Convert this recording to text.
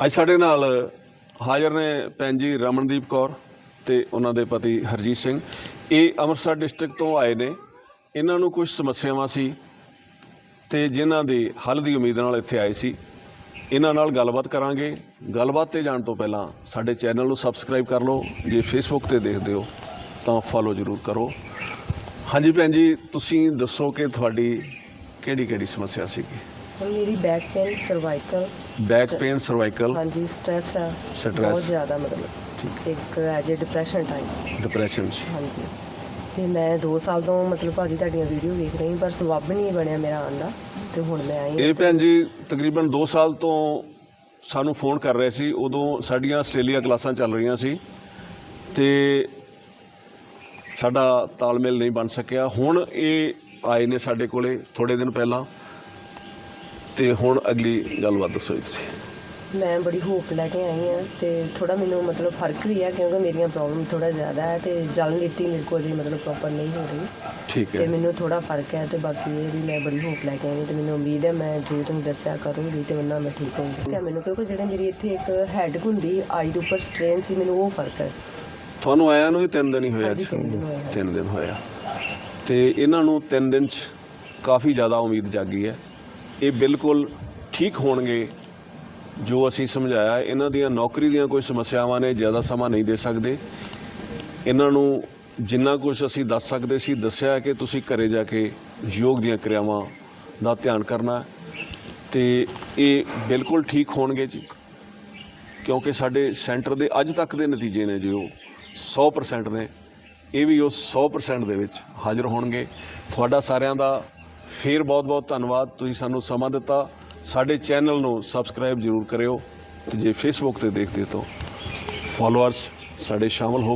ਅੱਜ ਸਾਡੇ ਨਾਲ ਹਾਜ਼ਰ ਨੇ ਭੈਣ ਜੀ ਰਮਨਦੀਪ ਕੌਰ ਤੇ ਉਹਨਾਂ ਦੇ ਪਤੀ ਹਰਜੀਤ ਸਿੰਘ। ਇਹ ਅੰਮ੍ਰਿਤਸਰ ਡਿਸਟ੍ਰਿਕਟ ਤੋਂ ਆਏ ਨੇ। ਇਹਨਾਂ ਨੂੰ ਕੁਝ ਸਮੱਸਿਆਵਾਂ ਸੀ ਤੇ ਜਿਨ੍ਹਾਂ ਦੇ ਹੱਲ ਦੀ ਉਮੀਦ ਨਾਲ ਇੱਥੇ ਆਏ ਸੀ। ਇਹਨਾਂ ਨਾਲ ਗੱਲਬਾਤ ਕਰਾਂਗੇ। ਗੱਲਬਾਤ ਤੇ ਜਾਣ ਤੋਂ ਪਹਿਲਾਂ ਸਾਡੇ ਚੈਨਲ ਨੂੰ ਸਬਸਕ੍ਰਾਈਬ ਕਰ ਲਓ। ਜੇ ਫੇਸਬੁੱਕ ਤੇ ਦੇਖਦੇ ਹੋ ਤਾਂ ਫੋਲੋ ਜ਼ਰੂਰ ਕਰੋ। ਹਾਂਜੀ ਭੈਣ ਜੀ, ਤੁਸੀਂ ਦੱਸੋ ਕਿ ਤੁਹਾਡੀ ਕਿਹੜੀ ਕਿਹੜੀ ਸਮੱਸਿਆ ਸੀਗੀ? ਹੁਣ ਮੇਰੀ back pain cervical back pain cervical ਹਾਂਜੀ ਸਟ੍ਰੈਸ Stress। ਬਹੁਤ ਜ਼ਿਆਦਾ ਮਤਲਬ। ਇੱਕ ਐਜ ਡਿਪਰੈਸ਼ਨ ਟਾਈਪ ਡਿਪਰੈਸ਼ਨ ਹਾਂਜੀ। ਤੇ ਮੈਂ 2 ਸਾਲ ਤੋਂ ਮਤਲਬ ਭਾਜੀ ਤੁਹਾਡੀਆਂ ਵੀਡੀਓ ਵੇਖ ਰਹੀ ਪਰ ਸਬੱਬ ਨਹੀਂ ਬਣਿਆ ਮੇਰਾ ਆਉਣ ਦਾ। ਤੇ ਹੁਣ ਮੈਂ ਆਈ ਇਹ ਭੈਣ ਜੀ ਤਕਰੀਬਨ 2 ਸਾਲ ਤੋਂ ਸਾਨੂੰ ਫੋਨ ਕਰ ਰਹੇ ਸੀ। ਉਦੋਂ ਸਾਡੀਆਂ ਆਸਟ੍ਰੇਲੀਆ ਕਲਾਸਾਂ ਚੱਲ ਰਹੀਆਂ ਸੀ। ਤੇ ਸਾਡਾ ਤਾਲਮੇਲ ਨਹੀਂ ਬਣ ਸਕਿਆ। ਹੁਣ ਇਹ ਆਏ ਨੇ ਸਾਡੇ ਕੋਲੇ ਥੋੜੇ ਦਿਨ ਪਹਿਲਾਂ। ਤੇ ਹੁਣ ਅਗਲੀ ਗੱਲਬਾਤ ਦੱਸੋ ਤੁਸੀਂ। ਮੈਂ ਬੜੀ ਹੋਪ ਲੈ ਕੇ ਆਈ ਹਾਂ ਤੇ ਥੋੜਾ ਮੈਨੂੰ ਮਤਲਬ ਫ਼ਰਕ ਵੀ ਆ ਕਿਉਂਕਿ ਮੇਰੀਆਂ ਪ੍ਰੋਬਲਮ ਥੋੜਾ ਜ਼ਿਆਦਾ ਹੈ ਤੇ ਜਲ ਨੀਤੀ ਮੇਰੇ ਕੋਲ ਜੀ ਮਤਲਬ ਪ੍ਰੋਪਰ ਨਹੀਂ ਹੋ ਰਹੀ। ਠੀਕ ਤੇ ਹੈ ਮੈਨੂੰ ਥੋੜਾ ਫ਼ਰਕ ਹੈ ਤੇ ਬਾਕੀ ਇਹ ਵੀ ਮੈਂ ਬੜੀ ਹੋਪ ਲੈ ਕੇ ਆਈ ਹਾਂ ਤੇ ਮੈਨੂੰ ਉਮੀਦ ਹੈ ਮੈਂ ਜੋ ਤੁਹਾਨੂੰ ਦੱਸਿਆ ਕਰੂੰਗੀ ਤੇ ਉਹਨਾਂ ਮੈਂ ਠੀਕ ਹੋਊਂਗੀ। ਕਿ ਮੈਨੂੰ ਕਿਉਂਕਿ ਜਿਹੜੇ ਮੇਰੀ ਇੱਥੇ ਇੱਕ ਹੈਡ ਹੁੰਦੀ ਆਈ ਦੇ ਉੱਪਰ ਸਟ੍ਰੇਨ ਸੀ ਮੈਨੂੰ ਉਹ ਫ਼ਰਕ ਹੈ। ਤੁਹਾਨੂੰ ਆਇਆ ਨੂੰ ਹੀ 3 ਦਿਨ ਹੀ ਹੋਇਆ ਅੱਜ ਤਿੰਨ ਦਿਨ ਹੋਏ ਹਨ। ਤਿੰਨ ਦਿਨ ਹੋਇਆ ਤੇ ਇਹਨਾਂ ਨੂੰ 3 ਦਿਨ ਚ ਕਾਫੀ ਜ਼ਿਆਦਾ ਉਮੀਦ ਜਾਗੀ ਹੈ। ਇਹ ਬਿਲਕੁਲ ਠੀਕ ਹੋਣਗੇ ਜੋ ਅਸੀਂ ਸਮਝਾਇਆ। ਇਹਨਾਂ ਦੀਆਂ ਨੌਕਰੀ ਦੀਆਂ ਕੋਈ ਸਮੱਸਿਆਵਾਂ ਨੇ, ਜ਼ਿਆਦਾ ਸਮਾਂ ਨਹੀਂ ਦੇ ਸਕਦੇ। ਇਹਨਾਂ ਨੂੰ ਜਿੰਨਾ ਕੁਝ ਅਸੀਂ ਦੱਸ ਸਕਦੇ ਸੀ, ਦੱਸਿਆ ਕਿ ਤੁਸੀਂ ਘਰੇ ਜਾ ਕੇ ਯੋਗ ਦੀਆਂ ਕਿਰਿਆਵਾਂ ਦਾ ਧਿਆਨ ਕਰਨਾ। ਹੈ ਤੇ ਇਹ ਬਿਲਕੁਲ ਠੀਕ ਹੋਣਗੇ ਜੀ, ਕਿਉਂਕਿ ਸਾਡੇ ਸੈਂਟਰ ਦੇ ਅੱਜ ਤੱਕ ਦੇ ਨਤੀਜੇ ਨੇ ਜੋ 100% ਨੇ। ਇਹ ਵੀ ਉਸ 100% ਦੇ ਵਿੱਚ ਹਾਜ਼ਰ ਹੋਣਗੇ। ਤੁਹਾਡਾ ਸਾਰਿਆਂ ਦਾ ਫੇਰ ਬਹੁਤ-ਬਹੁਤ ਧੰਨਵਾਦ। ਤੁਸੀਂ ਸਾਨੂੰ ਸਮਾਂ ਦਿੱਤਾ। ਸਾਡੇ ਚੈਨਲ ਨੂੰ ਸਬਸਕ੍ਰਾਈਬ ਜ਼ਰੂਰ ਕਰਿਓ ਤੇ ਜੇ ਫੇਸਬੁੱਕ ਤੇ ਦੇਖਦੇ ਹੋ ਤਾਂ ਫਾਲੋਅਰਸ ਸਾਡੇ ਸ਼ਾਮਲ ਹੋਵੋ।